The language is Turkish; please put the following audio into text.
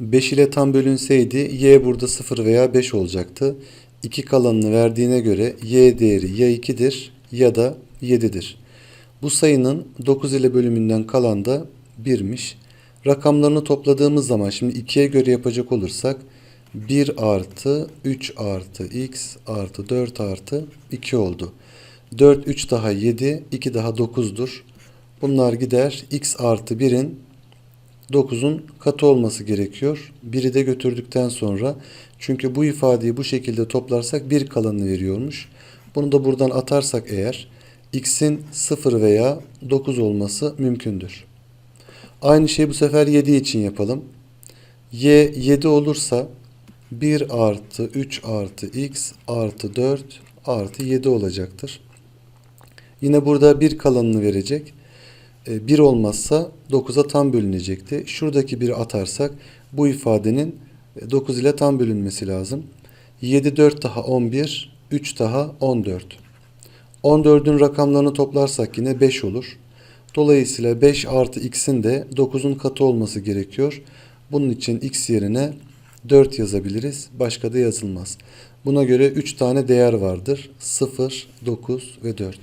5 ile tam bölünseydi y burada 0 veya 5 olacaktı. 2 kalanını verdiğine göre y değeri ya 2'dir ya da 7'dir. Bu sayının 9 ile bölümünden kalan da 1'miş. Rakamlarını topladığımız zaman şimdi 2'ye göre yapacak olursak 1 artı 3 artı x artı 4 artı 2 oldu. 4 3 daha 7 2 daha 9'dur. Bunlar gider x artı 1'in 9'un katı olması gerekiyor. 1'i de götürdükten sonra çünkü bu ifadeyi bu şekilde toplarsak 1 kalanını veriyormuş. Bunu da buradan atarsak eğer x'in 0 veya 9 olması mümkündür. Aynı şeyi bu sefer 7 için yapalım. y 7 olursa 1 artı 3 artı x artı 4 artı 7 olacaktır. Yine burada 1 kalanını verecek. 1 olmazsa 9'a tam bölünecekti. Şuradaki 1'i atarsak bu ifadenin 9 ile tam bölünmesi lazım. 7 4 daha 11, 3 daha 14. 14'ün rakamlarını toplarsak yine 5 olur. Dolayısıyla 5 artı x'in de 9'un katı olması gerekiyor. Bunun için x yerine 4 yazabiliriz. Başka da yazılmaz. Buna göre 3 tane değer vardır. 0, 9 ve 4.